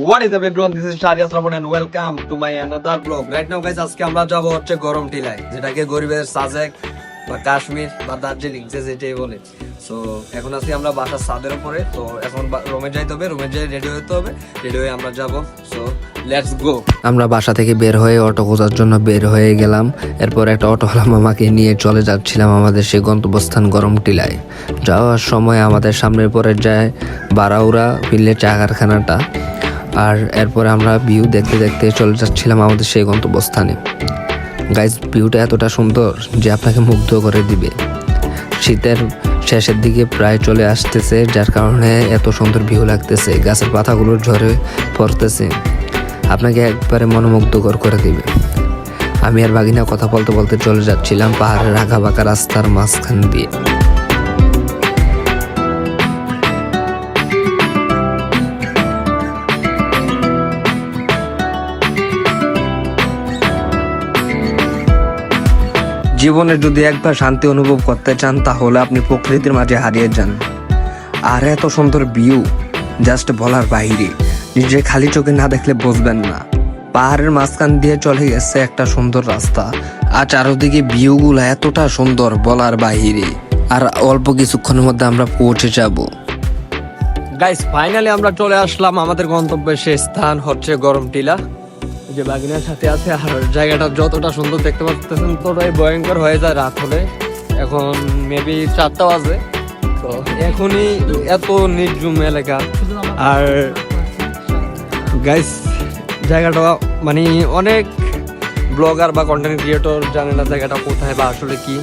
What is my another vlog. Right now guys আজকে আমরা যাব হচ্ছে গরম টিলায় যেটাকে গরিবের সাজেক বা কাশ্মীর বা দার্জিলিং যে যেটাই বলে সো এখন আছি আমরা বাসার ছাদের উপরে। তো এখন রুমে যাইতে হবে রুমে যাই রেডি হতে হবে। রেডি হয়ে আমরা যাব। সো লেটস গো আমরা বাসা থেকে বের হয়ে অটো খোঁজার জন্য বের হয়ে গেলাম। এরপর একটা অটোওয়ালা মামাকে নিয়ে চলে যাচ্ছিলাম আমাদের সেই গন্তব্যস্থান গরম টিলায়। যাওয়ার সময় আমাদের সামনের পরে যায় বারাউরা ফিরলে চা কারখানাটা। আর এরপরে আমরা ভিউ দেখতে দেখতে চলে যাচ্ছিলাম আমাদের সেই গন্তব্যস্থানে। গাইজ ভিউটা এতটা সুন্দর যে আপনাকে মুগ্ধ করে দিবে। শীতের শেষের দিকে প্রায় চলে আসতেছে, যার কারণে এত সুন্দর ভিউ লাগতেছে। গাছের পাতাগুলো ঝরে পড়তেছে। আপনাকে একবারে মনোমুগ্ধকর করে দিবে। আমি আর বাঘিনা কথা বলতে বলতে চলে যাচ্ছিলাম পাহাড়ের আঁকা বাঁকা রাস্তার মাঝখান দিয়ে। জীবনে যদি একবার শান্তি অনুভব করতে চান, তাহলে আপনি প্রকৃতির মাঝে হারিয়ে যান। আর এত সুন্দর ভিউ জাস্ট বলার বাহিরে নিজে খালি চোখে না দেখলে বুঝবেন না। পাহাড়ের মাঝখান দিয়ে চলে গেছে একটা সুন্দর রাস্তা। আর চারোদিকে ভিউগুলো এতটা সুন্দর বলার বাহিরে আর অল্প কিছুক্ষণের মধ্যে আমরা পৌঁছে যাব। গাইস ফাইনালি আমরা চলে আসলাম। আমাদের গন্তব্যের শেষ স্থান হচ্ছে গরম টিলা। যে বাগিনার সাথে আছে আর জায়গাটা যতটা সুন্দর দেখতে পাচ্ছেন ততটাই ভয়ঙ্কর হয়ে যায় রাত হলে। এখন মেবি চারটা বাজে। তো এখনই এত নির্জুম এলাকা। আর গাইস জায়গাটা মানে অনেক ব্লগার বা কন্টেন্ট ক্রিয়েটর জানে না জায়গাটা কোথায় বা আসলে কি।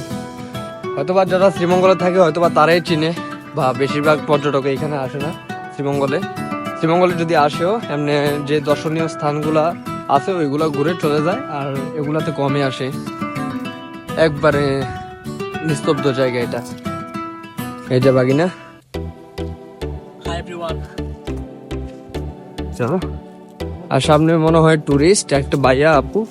হয়তোবা যারা শ্রীমঙ্গলে থাকে, হয়তোবা তারাই চিনে বা বেশিরভাগ পর্যটক এখানে আসে না শ্রীমঙ্গলে। শ্রীমঙ্গলে যদি আসেও, এমনি যে দর্শনীয় স্থানগুলা আছে ওইগুলো ঘুরে চলে যায় আর এগুলাতে কমে আসে। একবারে নিস্তব্ধ জায়গা এটা। এই যে বাগিনা। চলো আর সামনে মনে হয় টুরিস্ট একটা বাইয়া আপু।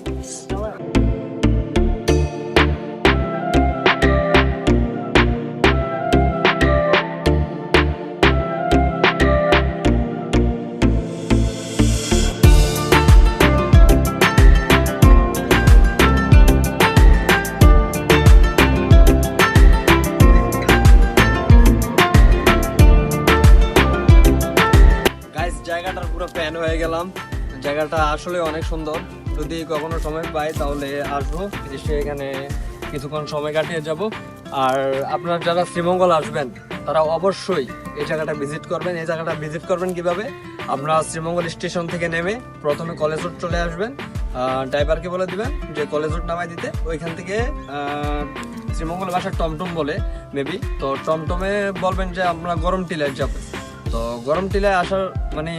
গেলাম। জায়গাটা আসলে অনেক সুন্দর। যদি কখনো সময় পাই তাহলে আসব। এসে এখানে কিছুক্ষণ সময় কাটিয়ে যাব। আর আপনারা যারা শ্রীমঙ্গল আসবেন, তারা অবশ্যই এই জায়গাটা ভিজিট করবেন। এই জায়গাটা ভিজিট করবেন কীভাবে? আপনারা শ্রীমঙ্গল স্টেশন থেকে নেমে প্রথমে কলেজ রোড চলে আসবেন। ড্রাইভারকে বলে দিবেন যে কলেজ রোড নামাই দিতে। ওইখান থেকে শ্রীমঙ্গল বাসার টমটম বলে মেবি তো টমটমে বলবেন যে আমরা গরম টিলায় যাব। তো গরম টিলায় আসার মানে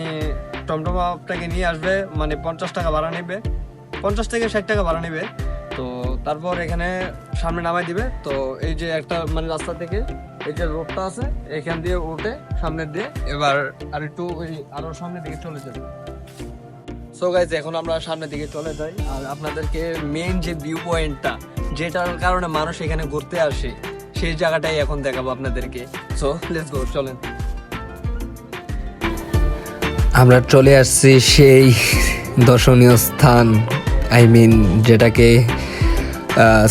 টমটম আপনাকে নিয়ে আসবে মানে পঞ্চাশ টাকা ভাড়া নেবে। পঞ্চাশ থেকে ষাট টাকা ভাড়া নেবে। তো তারপর এখানে সামনে নামাই দিবে। তো এই যে একটা মানে রাস্তা থেকে এই যে রোডটা আছে, এখান দিয়ে উঠে সামনের দিয়ে এবার আর একটু ওই আরও সামনের দিকে চলে যাবে। সো গাইজ এখন আমরা সামনের দিকে চলে যাই। আর আপনাদেরকে মেইন যে ভিউ পয়েন্টটা যেটার কারণে মানুষ এখানে ঘুরতে আসে, সেই জায়গাটাই এখন দেখাবো আপনাদেরকে। সো লেটস গো চলেন। আমরা চলে আসছি সেই দর্শনীয় স্থান আই মিন যেটাকে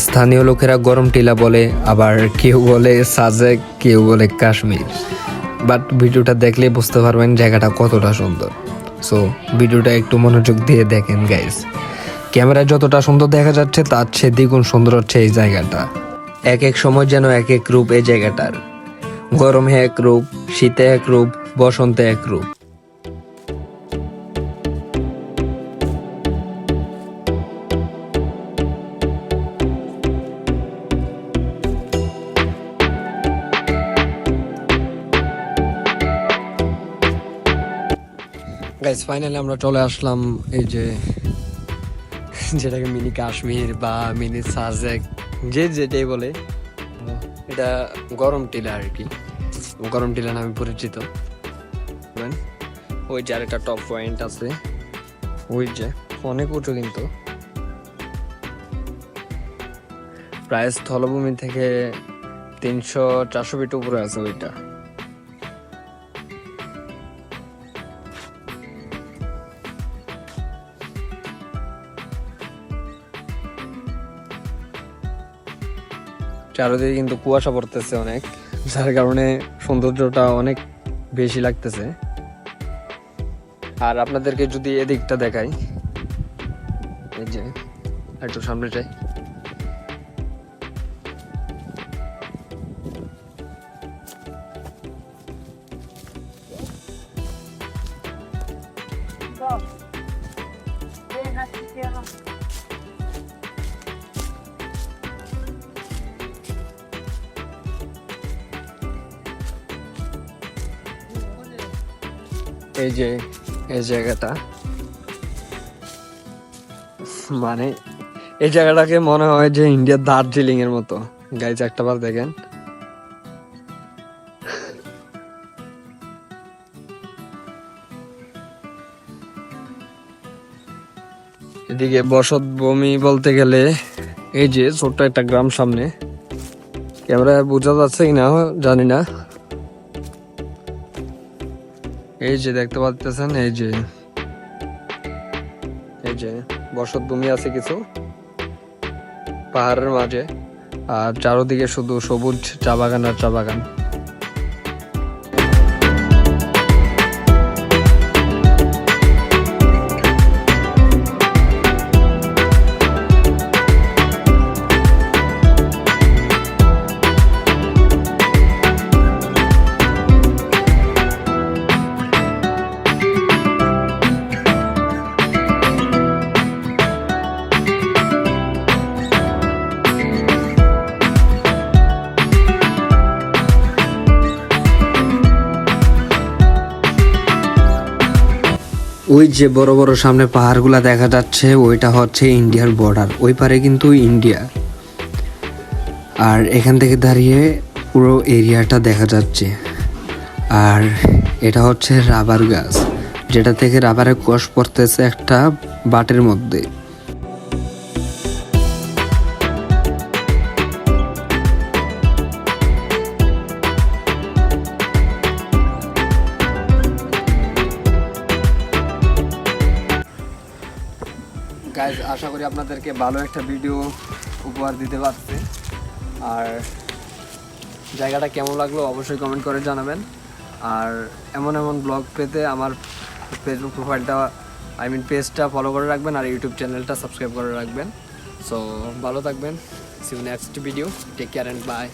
স্থানীয় লোকেরা গরম টিলা বলে, আবার কেউ বলে সাজেক, কেউ বলে কাশ্মীর। বাট ভিডিওটা দেখলে বুঝতে পারবেন জায়গাটা কতটা সুন্দর। সো ভিডিওটা একটু মনোযোগ দিয়ে দেখেন গাইজ ক্যামেরায় যতটা সুন্দর দেখা যাচ্ছে, তার চেয়ে দ্বিগুণ সুন্দর হচ্ছে এই জায়গাটা। এক এক সময় যেন এক এক রূপ এই জায়গাটার। গরমে এক রূপ, শীতে এক রূপ, বসন্তে এক রূপ। গাইস ফাইনালি আমরা চলে আসলাম এই যে, যেটাকে মিনি কাশ্মীর বা মিনি সাজেক, যে যেটাই বলে, এটা গরম টিলা আর কি। গরম টিলা নামে পরিচিত? ওই যে আরেকটা টপ পয়েন্ট আছে। ওই যে, অনেক উঁচু কিন্তু। প্রায় স্থলভূমি থেকে তিনশো চারশো ফিট উপরে আছে ওইটা। চারদিকে কিন্তু কুয়াশা পড়তেছে অনেক, যার কারণে সৌন্দর্যটা অনেক বেশি লাগতেছে। আর আপনাদেরকে যদি এদিকটা দেখাই, এই যে, একটু সামনে যাই। এই যে, এই জায়গাটা। মানে এই জায়গাটাকে মনে হয় যে ইন্ডিয়ার দার্জিলিং এর মতো। গাইজ একটা বার দেখেন। এদিকে বসত ভূমি বলতে গেলে, এই যে ছোট্ট একটা গ্রাম সামনে। ক্যামেরায় বোঝা যাচ্ছে কিনা, জানি না। এই যে দেখতে পাচ্ছেন এই যে। এই যে বসত ভূমি আছে কিছু পাহাড়ের মাঝে, আর চারোদিকে শুধু সবুজ চা বাগান আর চা বাগান। ওই যে বড় বড় সামনে পাহাড়গুলো দেখা যাচ্ছে, ওইটা হচ্ছে ইন্ডিয়ার বর্ডার ওই পারে কিন্তু ইন্ডিয়া। আর এখান থেকে দাঁড়িয়ে পুরো এরিয়াটা দেখা যাচ্ছে। আর এটা হচ্ছে রাবার গাছ, যেটা থেকে রাবারের কষ পড়তেছে একটা বাটের মধ্যে। গাইজ আশা করি আপনাদেরকে ভালো একটা ভিডিও উপহার দিতে পারছি। আর জায়গাটা কেমন লাগল অবশ্যই কমেন্ট করে জানাবেন। আর এমন এমন ব্লগ পেতে আমার ফেসবুক প্রোফাইলটা আই মিন পেজটা ফলো করে রাখবেন আর ইউটিউব চ্যানেলটা সাবস্ক্রাইব করে রাখবেন। সো ভালো থাকবেন। See next video take care and bye